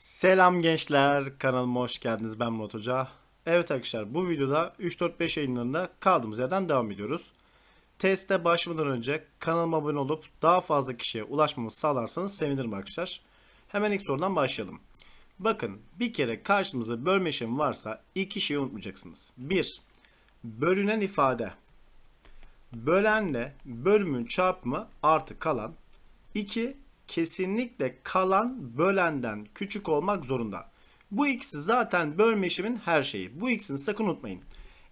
Selam gençler, kanalıma hoş geldiniz. Ben Murat Hoca. Evet arkadaşlar, bu videoda 3-4-5 yayınlarında kaldığımız yerden devam ediyoruz. Teste başlamadan önce kanalıma abone olup daha fazla kişiye ulaşmamı sağlarsanız sevinirim arkadaşlar. Hemen ilk sorudan başlayalım. Bakın, bir kere karşımızda bölme işlemi varsa iki şeyi unutmayacaksınız. 1. Bölünen ifade. Bölenle bölümün çarpımı artı kalan. 2. Kesinlikle kalan bölenden küçük olmak zorunda. Bu ikisi zaten bölme işlemin her şeyi. Bu ikisini sakın unutmayın.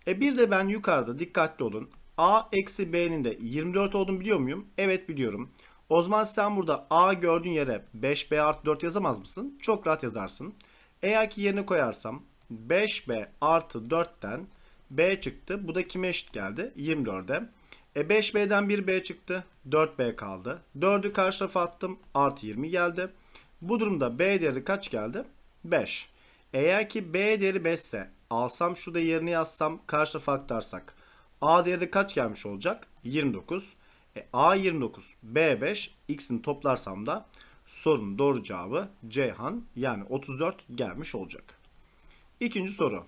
E bir de ben yukarıda dikkatli olun. A eksi B'nin de 24 olduğunu biliyor muyum? Evet biliyorum. O zaman sen burada A gördüğün yere 5B artı 4 yazamaz mısın? Çok rahat yazarsın. Eğer ki yerine koyarsam 5B artı 4'ten B çıktı. Bu da kime eşit geldi? 24'e. E 5B'den 1B çıktı. 4B kaldı. 4'ü karşı tarafa attım. Artı 20 geldi. Bu durumda B değeri kaç geldi? 5. Eğer ki B değeri 5 ise alsam şurada yerini yazsam karşı tarafa aktarsak A değeri de kaç gelmiş olacak? 29. E, A 29, B 5, X'ini toplarsam da sorunun doğru cevabı Ceyhan yani 34 gelmiş olacak. İkinci soru.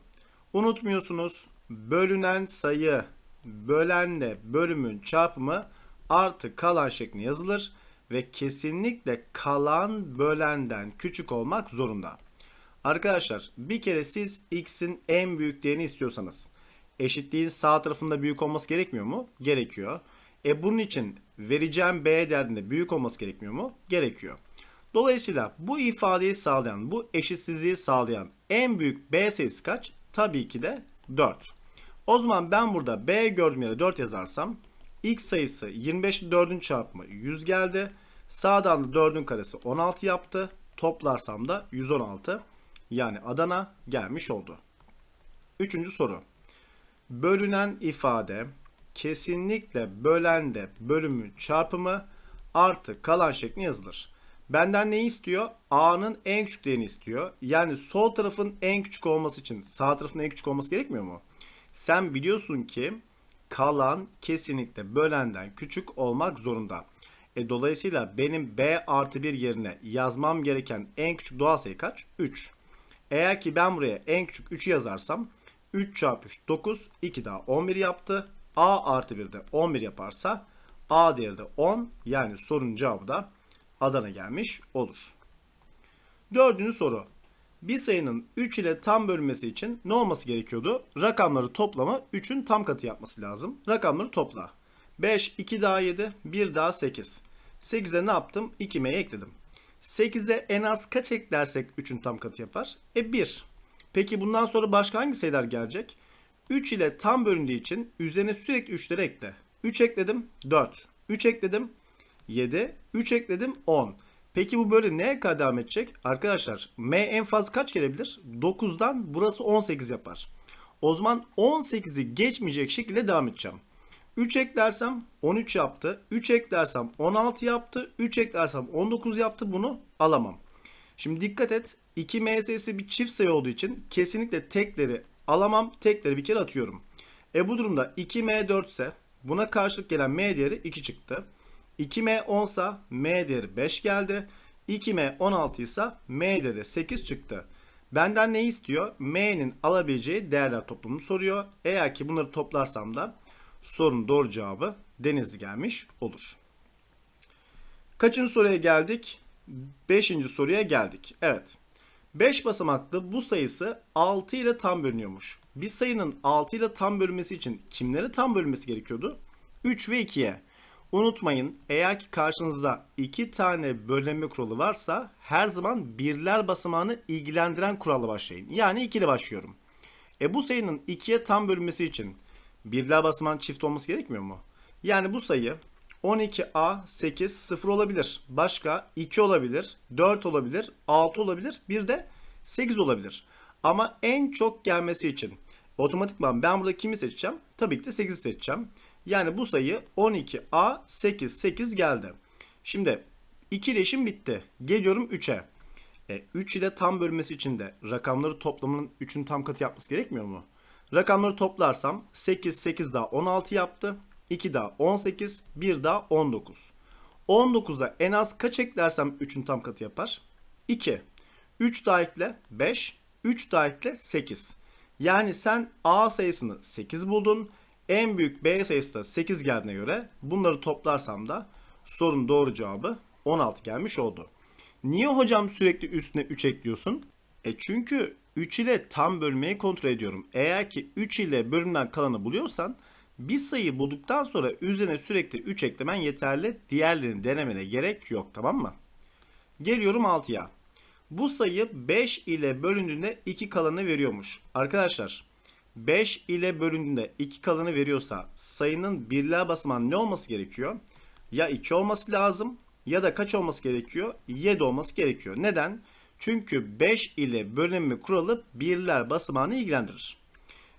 Unutmuyorsunuz bölünen sayı bölenle bölümün çarpımı artı kalan şeklinde yazılır ve kesinlikle kalan bölenden küçük olmak zorunda. Arkadaşlar bir kere siz x'in en büyük değerini istiyorsanız eşitliğin sağ tarafında büyük olması gerekmiyor mu? Gerekiyor. E bunun için vereceğim b değerinde büyük olması gerekmiyor mu? Gerekiyor. Dolayısıyla bu ifadeyi sağlayan, bu eşitsizliği sağlayan en büyük b sayısı kaç? Tabii ki de 4. O zaman ben burada b gördüğüm yere 4 yazarsam x sayısı 25 ile 4'ün çarpımı 100 geldi. Sağdan da 4'ün karesi 16 yaptı. Toplarsam da 116. Yani Adana gelmiş oldu. Üçüncü soru. Bölünen ifade kesinlikle bölende bölümün çarpımı artı kalan şeklinde yazılır. Benden ne istiyor? A'nın en küçük değerini istiyor. Yani sol tarafın en küçük olması için sağ tarafın en küçük olması gerekmiyor mu? Sen biliyorsun ki kalan kesinlikle bölenden küçük olmak zorunda. E, dolayısıyla benim B artı 1 yerine yazmam gereken en küçük doğal sayı kaç? 3. Eğer ki ben buraya en küçük 3'ü yazarsam 3 çarpı 3 9 2 daha 11 yaptı. A artı 1 de 11 yaparsa A değeri de 10 yani sorunun cevabı da Adana gelmiş olur. Dördüncü soru. Bir sayının 3 ile tam bölünmesi için ne olması gerekiyordu? Rakamları toplama 3'ün tam katı yapması lazım. Rakamları topla. 5, 2 daha 7, 1 daha 8. 8'e ne yaptım? 2m'yi ekledim. 8'e en az kaç eklersek 3'ün tam katı yapar? E 1. Peki bundan sonra başka hangi sayılar gelecek? 3 ile tam bölündüğü için üzerine sürekli 3'leri ekle. 3 ekledim 4. 3 ekledim 7. 3 ekledim 10. Peki bu böyle neye kadar devam edecek? Arkadaşlar m en fazla kaç gelebilir? 9'dan burası 18 yapar. O zaman 18'i geçmeyecek şekilde devam edeceğim. 3 eklersem 13 yaptı. 3 eklersem 16 yaptı. 3 eklersem 19 yaptı. Bunu alamam. Şimdi dikkat et. 2 m sayısı bir çift sayı olduğu için kesinlikle tekleri alamam. Tekleri bir kere atıyorum. E bu durumda 2m 4 ise buna karşılık gelen m değeri 2 çıktı. 2m 10 ise m değeri 5 geldi. 2m 16 ise m değeri 8 çıktı. Benden ne istiyor? m'nin alabileceği değerler toplamını soruyor. Eğer ki bunları toplarsam da sorunun doğru cevabı Denizli gelmiş olur. Kaçıncı soruya geldik? Beşinci soruya geldik. Evet. 5 basamaklı bu sayısı 6 ile tam bölünüyormuş. Bir sayının 6 ile tam bölünmesi için kimlere tam bölünmesi gerekiyordu? 3 ve 2'ye. Unutmayın eğer ki karşınızda 2 tane bölünme kuralı varsa her zaman birler basamağını ilgilendiren kuralla başlayın. Yani 2 ile başlıyorum. E bu sayının 2'ye tam bölünmesi için birler basamağın çift olması gerekmiyor mu? Yani bu sayı 12A 8 0 olabilir. Başka 2 olabilir, 4 olabilir, 6 olabilir, bir de 8 olabilir. Ama en çok gelmesi için otomatikman ben burada kimi seçeceğim? Tabii ki de 8'i seçeceğim. Yani bu sayı 12A 8 8 geldi. Şimdi ikileşim bitti. Geliyorum 3'e. E, 3 ile tam bölmesi için de rakamları toplamının 3'ün tam katı yapması gerekmiyor mu? Rakamları toplarsam 8 8 daha 16 yaptı. 2 daha 18, 1 daha 19. 19'a en az kaç eklersem 3'ün tam katı yapar? 2. 3 daha ekle 5. 3 daha ekle 8. Yani sen A sayısını 8 buldun. En büyük B sayısı da 8 geldiğine göre bunları toplarsam da sorunun doğru cevabı 16 gelmiş oldu. Niye hocam sürekli üstüne 3 ekliyorsun? E çünkü 3 ile tam bölmeyi kontrol ediyorum. Eğer ki 3 ile bölümden kalanı buluyorsan bir sayı bulduktan sonra üzerine sürekli 3 eklemen yeterli. Diğerlerini denemene gerek yok tamam mı? Geliyorum 6'ya. Bu sayı 5 ile bölündüğünde 2 kalanı veriyormuş. Arkadaşlar 5 ile bölündüğünde 2 kalanı veriyorsa sayının birler basamağı ne olması gerekiyor? Ya 2 olması lazım ya da kaç olması gerekiyor? 7 olması gerekiyor. Neden? Çünkü 5 ile bölünme kuralı birler basamağını ilgilendirir.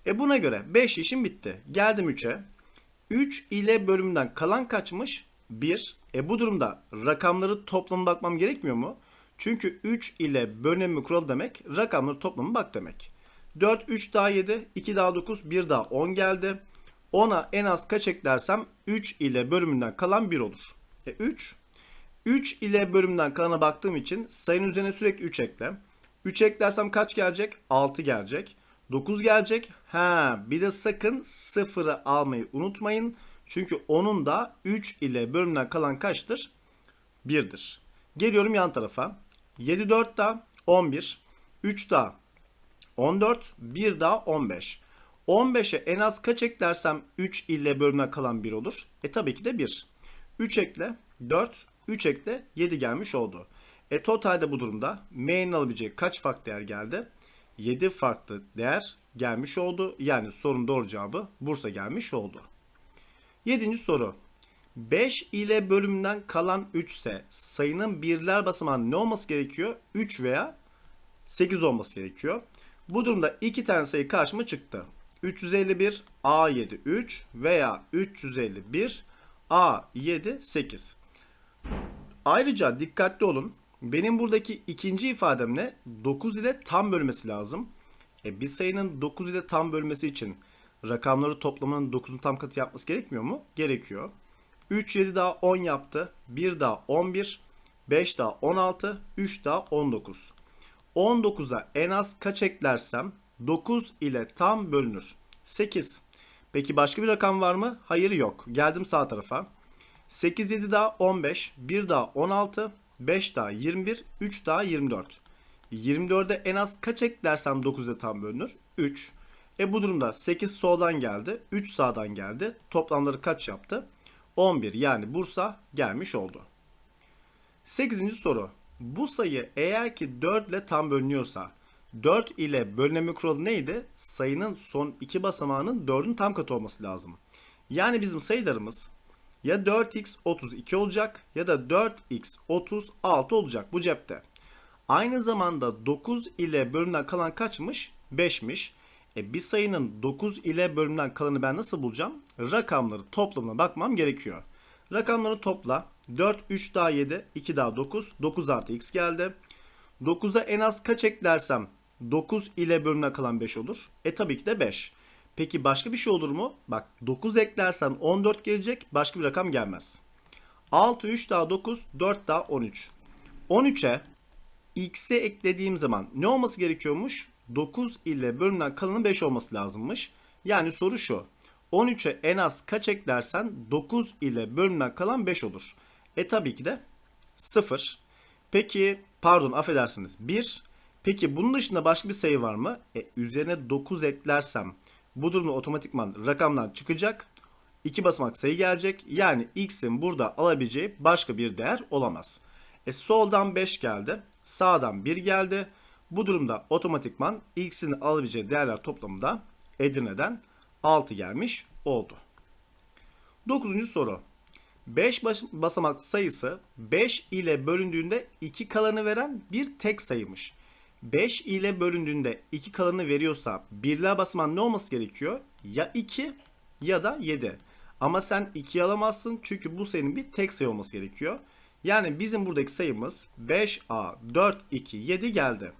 E buna göre 5 işim bitti. Geldim 3'e. 3 ile bölümden kalan kaçmış? 1. E bu durumda rakamları toplamı bakmam gerekmiyor mu? Çünkü 3 ile bölünme kuralı demek rakamları toplamı bak demek. 4, 3 daha 7, 2 daha 9, 1 daha 10 geldi. 10'a en az kaç eklersem 3 ile bölümünden kalan 1 olur. E 3. 3 ile bölümden kalana baktığım için sayının üzerine sürekli 3 ekle. 3 eklersem kaç gelecek? 6 gelecek. 9 gelecek. Ha, bir de sakın 0'ı almayı unutmayın. Çünkü onun da 3 ile bölümden kalan kaçtır? 1'dir. Geliyorum yan tarafa. 7 4 daha 11. 3 daha 14. 1 daha 15. 15'e en az kaç eklersem 3 ile bölümden kalan 1 olur? E tabii ki de 1. 3 ekle 4. 3 ekle 7 gelmiş oldu. E totalde bu durumda M'nin alabileceği kaç farklı değer geldi? 7 farklı değer gelmiş oldu. Yani sorun doğru cevabı Bursa gelmiş oldu. 7. soru. 5 ile bölümden kalan 3 ise sayının birler basamağı ne olması gerekiyor? 3 veya 8 olması gerekiyor. Bu durumda iki tane sayı karşıma çıktı. 351 A7 3 veya 351 A7 8. Ayrıca dikkatli olun. Benim buradaki ikinci ifadem ne? 9 ile tam bölmesi lazım. E bir sayının 9 ile tam bölmesi için rakamları toplamının 9'un tam katı yapması gerekmiyor mu? Gerekiyor. 3 7 daha 10 yaptı. 1 daha 11. 5 daha 16. 3 daha 19. 19'a en az kaç eklersem 9 ile tam bölünür. 8. Peki başka bir rakam var mı? Hayır yok. Geldim sağ tarafa. 8 7 daha 15, 1 daha 16, 5 daha 21, 3 daha 24. 24'e en az kaç eklersem 9 ile tam bölünür? 3. E bu durumda 8 soldan geldi, 3 sağdan geldi. Toplamları kaç yaptı? 11 yani Bursa gelmiş oldu. 8. soru. Bu sayı eğer ki 4 ile tam bölünüyorsa 4 ile bölünme kuralı neydi? Sayının son iki basamağının 4'ün tam katı olması lazım. Yani bizim sayılarımız ya 4x 32 olacak ya da 4x 36 olacak bu cepte. Aynı zamanda 9 ile bölümden kalan kaçmış? 5'miş. E bir sayının 9 ile bölümden kalanı ben nasıl bulacağım? Rakamları toplamına bakmam gerekiyor. Rakamları topla. 4, 3 daha 7, 2 daha 9. 9 artı x geldi. 9'a en az kaç eklersem 9 ile bölümden kalan 5 olur. E tabii ki de 5. Peki başka bir şey olur mu? Bak 9 eklersen 14 gelecek. Başka bir rakam gelmez. 6, 3 daha 9, 4 daha 13. 13'e x'e eklediğim zaman ne olması gerekiyormuş? 9 ile bölümden kalanın 5 olması lazımmış. Yani soru şu. 13'e en az kaç eklersen 9 ile bölümden kalan 5 olur. E tabii ki de 0. Peki pardon affedersiniz 1. Peki bunun dışında başka bir sayı var mı? E, üzerine 9 eklersem bu durumda otomatikman rakamdan çıkacak. 2 basamak sayı gelecek. Yani x'in burada alabileceği başka bir değer olamaz. E, soldan 5 geldi. Sağdan 1 geldi. Bu durumda otomatikman x'in alabileceği değerler toplamında Edirne'den 6 gelmiş oldu. 9. soru. 5 basamak sayısı 5 ile bölündüğünde 2 kalanı veren bir tek sayıymış. 5 ile bölündüğünde 2 kalanı veriyorsa birler basamağı ne olması gerekiyor? Ya 2 ya da 7. Ama sen 2 alamazsın çünkü bu sayının bir tek sayı olması gerekiyor. Yani bizim buradaki sayımız 5A 4 2 7 geldi.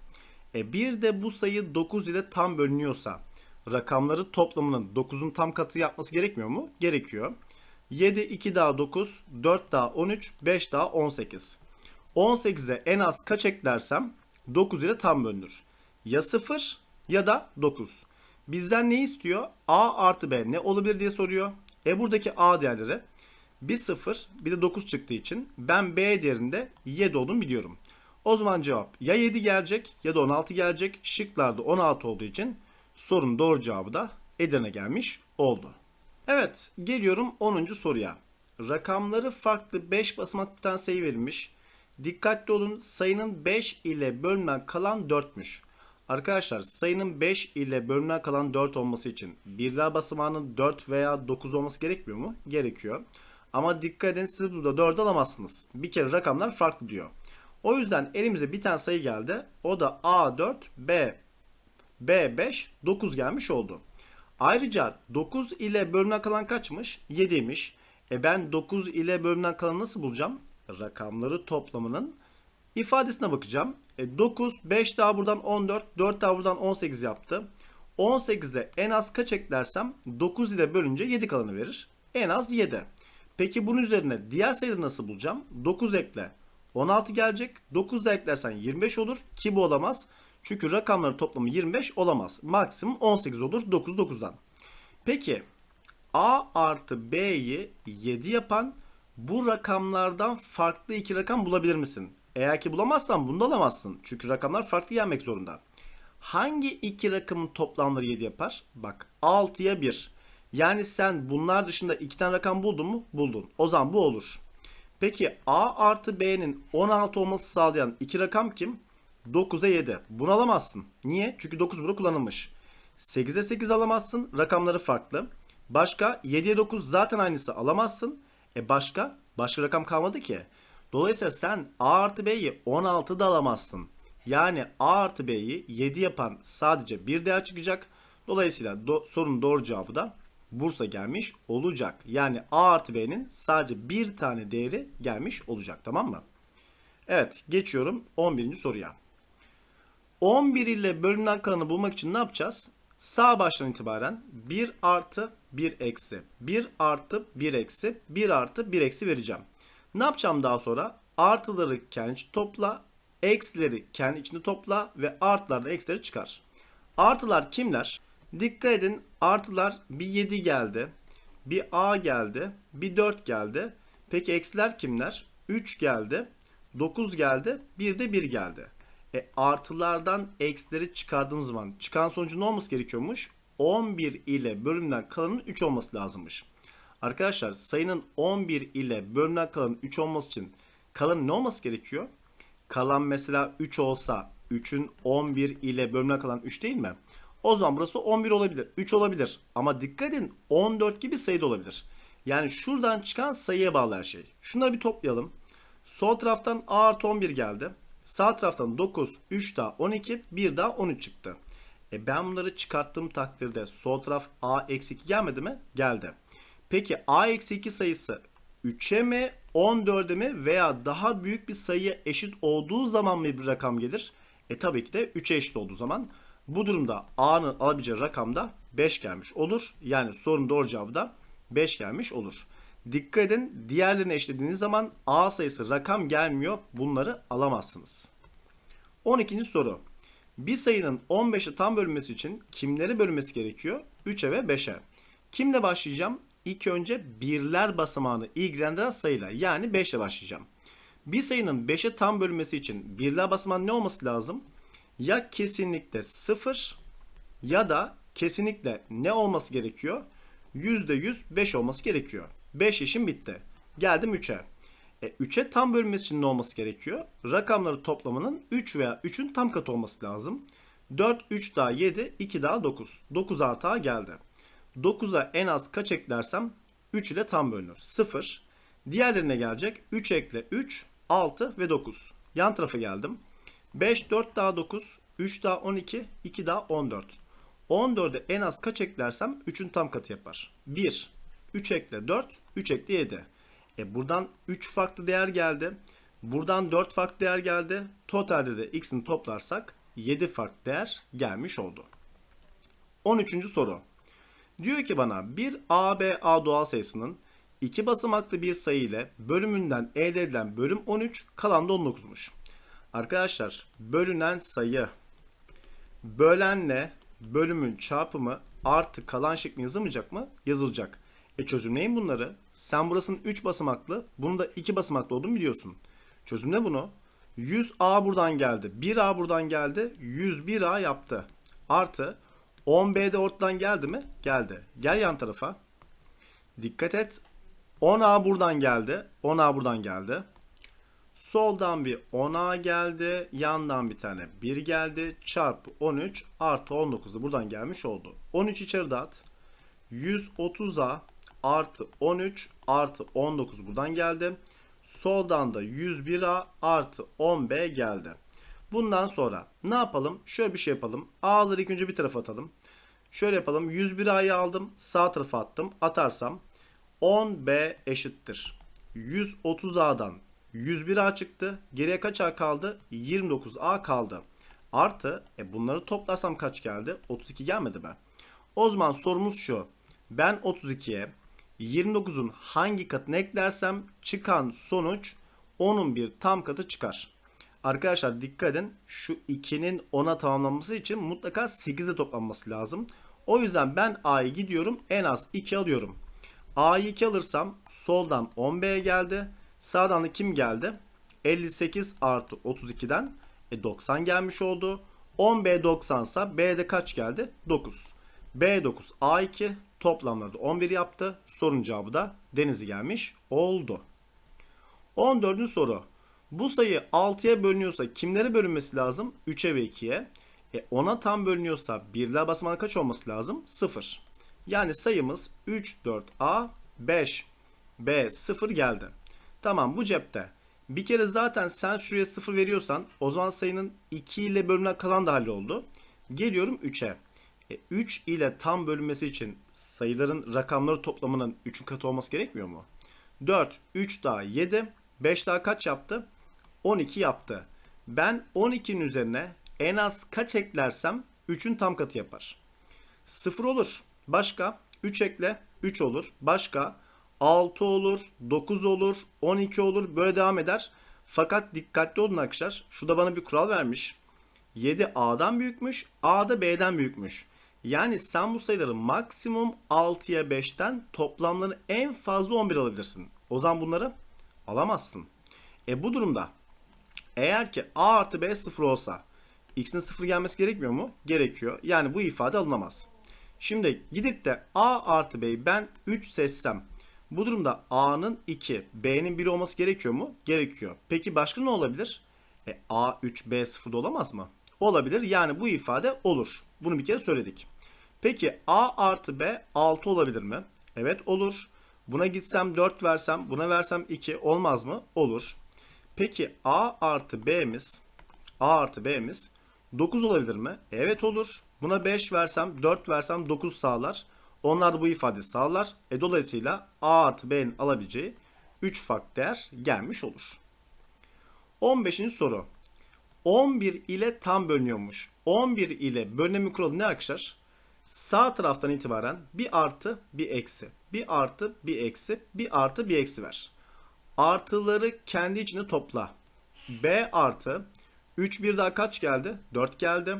E bir de bu sayı 9 ile tam bölünüyorsa rakamları toplamının 9'un tam katı yapması gerekmiyor mu? Gerekiyor. 7 2 daha 9, 4 daha 13, 5 daha 18. 18'e en az kaç eklersem 9 ile tam bölünür. Ya 0 ya da 9. Bizden ne istiyor? A artı B ne olabilir diye soruyor. E buradaki A değerleri bir 0 bir de 9 çıktığı için ben B değerinde 7 olduğunu biliyorum. O zaman cevap ya 7 gelecek ya da 16 gelecek. Şıklarda 16 olduğu için sorunun doğru cevabı da Edirne gelmiş oldu. Evet geliyorum 10. soruya. Rakamları farklı 5 basamak bir sayı verilmiş. Dikkatli olun sayının 5 ile bölünen kalan 4'müş. Arkadaşlar sayının 5 ile bölünen kalan 4 olması için birler basamağının 4 veya 9 olması gerekmiyor mu? Gerekiyor. Ama dikkat edin siz burada 4 alamazsınız. Bir kere rakamlar farklı diyor. O yüzden elimize bir tane sayı geldi. O da A4, B, B5, 9 gelmiş oldu. Ayrıca 9 ile bölümden kalan kaçmış? 7'ymiş. E ben 9 ile bölümden kalanı nasıl bulacağım? Rakamları toplamının ifadesine bakacağım. E 9, 5 daha buradan 14, 4 daha buradan 18 yaptı. 18'e en az kaç eklersem 9 ile bölünce 7 kalanı verir. En az 7. Peki bunun üzerine diğer sayıları nasıl bulacağım? 9 ekle. 16 gelecek. 9 da eklersen 25 olur ki bu olamaz. Çünkü rakamların toplamı 25 olamaz. Maksimum 18 olur 9 9'dan. Peki A artı B'yi 7 yapan bu rakamlardan farklı iki rakam bulabilir misin? Eğer ki bulamazsan bunu da alamazsın. Çünkü rakamlar farklı gelmek zorunda. Hangi iki rakamın toplamları 7 yapar? Bak 6'ya 1. Yani sen bunlar dışında iki tane rakam buldun mu? Buldun. O zaman bu olur. Peki A artı B'nin 16 olması sağlayan iki rakam kim? 9'a 7. Bunu alamazsın. Niye? Çünkü 9 burada kullanılmış. 8'e 8 alamazsın. Rakamları farklı. Başka 7'ye 9 zaten aynısı alamazsın. E başka? Başka rakam kalmadı ki. Dolayısıyla sen A artı B'yi 16 da alamazsın. Yani A artı B'yi 7 yapan sadece bir değer çıkacak. Dolayısıyla do sorunun doğru cevabı da Bursa gelmiş olacak. Yani A artı B'nin sadece bir tane değeri gelmiş olacak. Tamam mı? Evet geçiyorum 11. soruya. 11 ile bölümden kalanı bulmak için ne yapacağız? Sağ baştan itibaren 1 artı 1 eksi 1 artı 1 eksi 1 artı 1 eksi vereceğim. Ne yapacağım daha sonra? Artıları kendi içinde topla, eksileri kendi içinde topla ve artılarla eksileri çıkar. Artılar kimler? Dikkat edin artılar bir 7 geldi, bir A geldi, bir 4 geldi. Peki eksiler kimler? 3 geldi, 9 geldi, bir de 1 geldi. E, artılardan eksileri çıkardığımız zaman çıkan sonucu ne olması gerekiyormuş? 11 ile bölümden kalanın 3 olması lazımmış. Arkadaşlar sayının 11 ile bölümden kalanın 3 olması için kalanın ne olması gerekiyor? Kalan mesela 3 olsa 3'ün 11 ile bölümden kalan 3 değil mi? O zaman burası 11 olabilir, 3 olabilir. Ama dikkat edin 14 gibi sayı da olabilir. Yani şuradan çıkan sayıya bağlı her şey. Şunları bir toplayalım. Sol taraftan A artı 11 geldi. Sağ taraftan 9, 3 daha 12, 1 daha 13 çıktı. E ben bunları çıkarttığım takdirde sol taraf A eksi 2 gelmedi mi? Geldi. Peki A eksi 2 sayısı 3'e mi 14'e mi veya daha büyük bir sayıya eşit olduğu zaman mı bir rakam gelir? E tabii ki de 3'e eşit olduğu zaman. Bu durumda A'nın alabileceği rakam da 5 gelmiş olur. Yani sorunun doğru cevabı da 5 gelmiş olur. Dikkat edin diğerlerini eşlediğiniz zaman A sayısı rakam gelmiyor. Bunları alamazsınız. 12. soru. Bir sayının 15'e tam bölünmesi için kimleri bölünmesi gerekiyor? 3'e ve 5'e. Kimle başlayacağım? İlk önce birler basamağını ilgilendiren sayıyla yani 5 ile başlayacağım. Bir sayının 5'e tam bölünmesi için birler basamağının ne olması lazım? Ya kesinlikle 0 ya da kesinlikle ne olması gerekiyor? %100 5 olması gerekiyor. 5 işim bitti. Geldim 3'e. E, 3'e tam bölünmesi için ne olması gerekiyor? Rakamları toplamının 3 veya 3'ün tam katı olması lazım. 4, 3 daha 7, 2 daha 9. 9 artı geldi. 9'a en az kaç eklersem 3 ile tam bölünür. 0. Diğerlerine gelecek. 3 ekle 3, 6 ve 9. Yan tarafa geldim. 5, 4 daha 9, 3 daha 12, 2 daha 14. 14'e en az kaç eklersem 3'ün tam katı yapar. 1, 3 ekle 4, 3 ekle 7. E buradan 3 farklı değer geldi. Buradan 4 farklı değer geldi. Totalde de x'ini toplarsak 7 farklı değer gelmiş oldu. 13. soru. Diyor ki bana bir ABA doğal sayısının iki basamaklı bir sayı ile bölümünden elde edilen bölüm 13 kalan da 19'muş. Arkadaşlar bölünen sayı bölenle bölümün çarpımı artı kalan şeklinde yazılmayacak mı? Yazılacak. E çözümleyin bunları. Sen burasının 3 basamaklı, bunun da 2 basamaklı olduğunu biliyorsun. Çözümle bunu. 100A buradan geldi. 1A buradan geldi. 101A yaptı. Artı 10B de ortadan geldi mi? Geldi. Gel yan tarafa. Dikkat et. 10A buradan geldi. 10A buradan geldi. Soldan bir 10A geldi. Yandan bir tane 1 geldi. Çarpı 13 artı 19 da buradan gelmiş oldu. 13 içeri dağıt. 130A artı 13 artı 19 buradan geldi. Soldan da 101A artı 10B geldi. Bundan sonra ne yapalım? Şöyle bir şey yapalım. A'ları ilk önce bir tarafa atalım. Şöyle yapalım. 101A'yı aldım. Sağ tarafa attım. Atarsam 10B eşittir. 130A'dan 101A çıktı. Geriye kaç A kaldı? 29A kaldı. Artı e bunları toplarsam kaç geldi? 32 gelmedi mi? O zaman sorumuz şu. Ben 32'ye 29'un hangi katını eklersem çıkan sonuç 10'un bir tam katı çıkar. Arkadaşlar dikkat edin. Şu 2'nin 10'a tamamlanması için mutlaka 8'e toplanması lazım. O yüzden ben A'yı gidiyorum en az 2 alıyorum. A'yı 2 alırsam soldan 10B'ye geldi. Sağdan da kim geldi? 58 artı 32'den e 90 gelmiş oldu. 10B 90 ise B'de kaç geldi? 9. B9 A2 toplamları da 11 yaptı. Sorun cevabı da Denizli gelmiş oldu. 14. soru. Bu sayı 6'ya bölünüyorsa kimlere bölünmesi lazım? 3'e ve 2'ye. E 10'a tam bölünüyorsa birler basamağı kaç olması lazım? 0. Yani sayımız 3, 4, A, 5, B, 0 geldi. Tamam bu cepte. Bir kere zaten sen şuraya 0 veriyorsan o zaman sayının 2 ile bölünen kalan da halloldu. Geliyorum 3'e. E, 3 ile tam bölünmesi için sayıların rakamları toplamının 3'ün katı olması gerekmiyor mu? 4, 3 daha 7, 5 daha kaç yaptı? 12 yaptı. Ben 12'nin üzerine en az kaç eklersem 3'ün tam katı yapar. 0 olur. Başka 3 ekle 3 olur. Başka 6 olur, 9 olur, 12 olur böyle devam eder. Fakat dikkatli olun arkadaşlar. Şurada bana bir kural vermiş. 7 A'dan büyükmüş, A da B'den büyükmüş. Yani sen bu sayıları maksimum 6'ya 5'ten toplamlarını en fazla 11 alabilirsin. O zaman bunları alamazsın. E bu durumda eğer ki A artı B 0 olsa x'in 0 gelmesi gerekmiyor mu? Gerekiyor. Yani bu ifade alınamaz. Şimdi gidip de A artı B'yi ben 3 seçsem bu durumda A'nın 2, B'nin 1 olması gerekiyor mu? Gerekiyor. Peki başka ne olabilir? E, A 3, B 0 olamaz mı? Olabilir. Yani bu ifade olur. Bunu bir kere söyledik. Peki A artı B 6 olabilir mi? Evet olur. Buna gitsem 4 versem, buna versem 2 olmaz mı? Olur. Peki A artı B'miz A artı B'miz 9 olabilir mi? Evet olur. Buna 5 versem, 4 versem 9 sağlar. Onlar da bu ifade sağlar. E dolayısıyla A artı B'nin alabileceği 3 farklı değer gelmiş olur. 15. soru. 11 ile tam bölünüyormuş. 11 ile bölünme kuralı ne arkadaşlar? Sağ taraftan itibaren bir artı bir eksi. Bir artı bir eksi. Bir artı bir eksi ver. Artıları kendi içinde topla. B artı 3 bir daha kaç geldi? 4 geldi.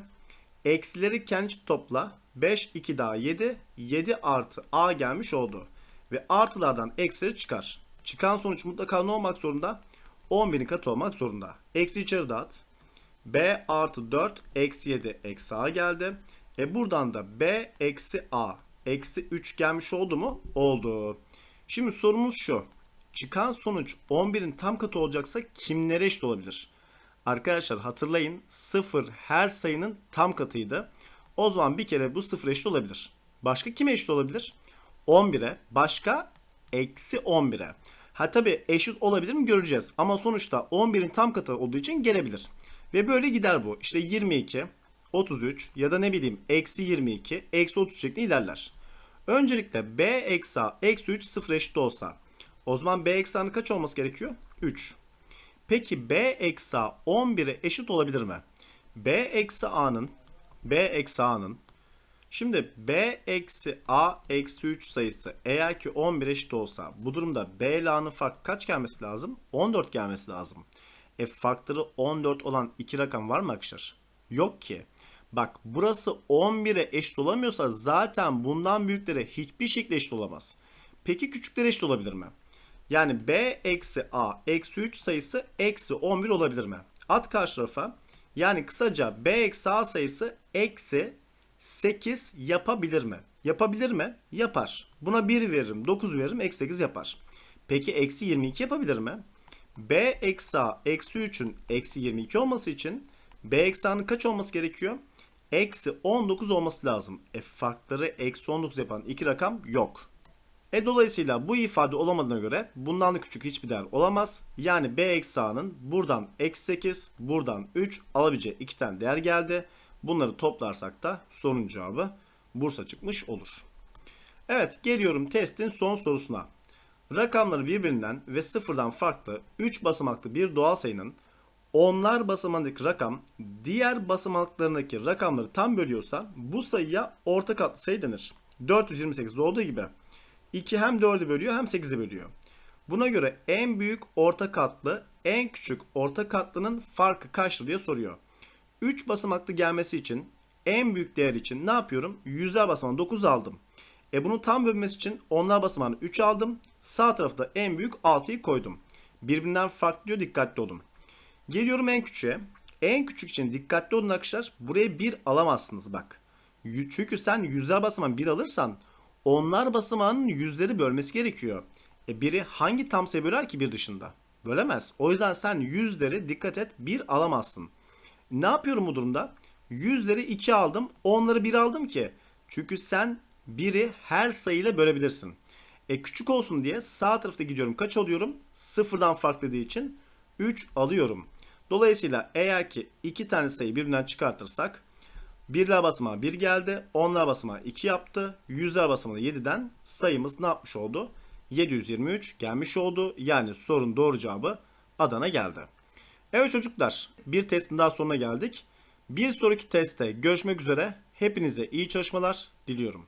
Eksileri kendi topla. 5 2 daha 7. 7 artı A gelmiş oldu. Ve artılardan eksileri çıkar. Çıkan sonuç mutlaka ne olmak zorunda? 11'in katı olmak zorunda. Eksi içeri dağıt. B artı 4 eksi 7 eksi A geldi. E buradan da B eksi A eksi 3 gelmiş oldu mu? Oldu. Şimdi sorumuz şu. Çıkan sonuç 11'in tam katı olacaksa kimlere eşit olabilir? Arkadaşlar hatırlayın 0 her sayının tam katıydı. O zaman bir kere bu 0 eşit olabilir. Başka kime eşit olabilir? 11'e. Başka? Eksi 11'e. Ha tabi eşit olabilir mi göreceğiz. Ama sonuçta 11'in tam katı olduğu için gelebilir. Ve böyle gider bu. İşte 22, 33 ya da ne bileyim eksi 22, eksi 30 şeklinde ilerler. Öncelikle b eksi a eksi 3 sıfır eşit olsa o zaman b eksi a'nın kaç olması gerekiyor? 3. Peki b eksi a 11'e eşit olabilir mi? b eksi a'nın b eksi a'nın Şimdi b eksi a eksi 3 sayısı eğer ki 11 eşit olsa bu durumda b ile a'nın farkı kaç gelmesi lazım? 14 gelmesi lazım. E farkları 14 olan iki rakam var mı arkadaşlar? Yok ki. Bak burası 11'e eşit olamıyorsa zaten bundan büyüklere hiçbir şekilde eşit olamaz. Peki küçüklere eşit olabilir mi? Yani b eksi a eksi 3 sayısı eksi 11 olabilir mi? At karşı tarafa. Yani kısaca b eksi a sayısı eksi 8 yapabilir mi? Yapabilir mi? Yapar. Buna 1 veririm, 9 veririm, eksi 8 yapar. Peki eksi 22 yapabilir mi? B eksi a eksi 3'ün eksi 22 olması için b eksi a'nın kaç olması gerekiyor? Eksi 19 olması lazım. E farkları eksi 19 yapan iki rakam yok. E dolayısıyla bu ifade olamadığına göre bundan da küçük hiçbir değer olamaz. Yani b eksi a'nın buradan eksi 8, buradan 3 alabileceği iki tane değer geldi. Bunları toplarsak da sorunun cevabı Bursa çıkmış olur. Evet geliyorum testin son sorusuna. Rakamları birbirinden ve sıfırdan farklı 3 basamaklı bir doğal sayının onlar basamağındaki rakam diğer basamaklarındaki rakamları tam bölüyorsa bu sayıya orta katlı sayı denir. 428 olduğu gibi 2 hem 4'ü bölüyor hem 8'i bölüyor. Buna göre en büyük orta katlı en küçük orta katlının farkı kaçtır diye soruyor. 3 basamaklı gelmesi için en büyük değer için ne yapıyorum? Yüzler basamağını 9 aldım. E bunu tam bölmesi için onlar basamağını 3 aldım. Sağ tarafta en büyük 6'yı koydum. Birbirinden farklı diyor dikkatli olun. Geliyorum en küçüğe. En küçük için dikkatli olun arkadaşlar. Buraya 1 alamazsınız bak. Çünkü sen yüzler basamağını 1 alırsan onlar basamağının yüzleri bölmesi gerekiyor. E biri hangi tam sayı böler ki bir dışında? Bölemez. O yüzden sen yüzleri dikkat et 1 alamazsın. Ne yapıyorum bu durumda? Yüzleri 2 aldım. Onları 1 aldım ki. Çünkü sen 1'i her sayıyla bölebilirsin. E küçük olsun diye sağ tarafta gidiyorum. Kaç alıyorum? Sıfırdan farklı dediği için 3 alıyorum. Dolayısıyla eğer ki iki tane sayı birbirinden çıkartırsak birler basamağı 1 geldi. Onlar basamağı 2 yaptı. Yüzler basamağı 7'den sayımız ne yapmış oldu? 723 gelmiş oldu. Yani sorun doğru cevabı Adana geldi. Evet çocuklar bir testin daha sonuna geldik. Bir sonraki testte görüşmek üzere. Hepinize iyi çalışmalar diliyorum.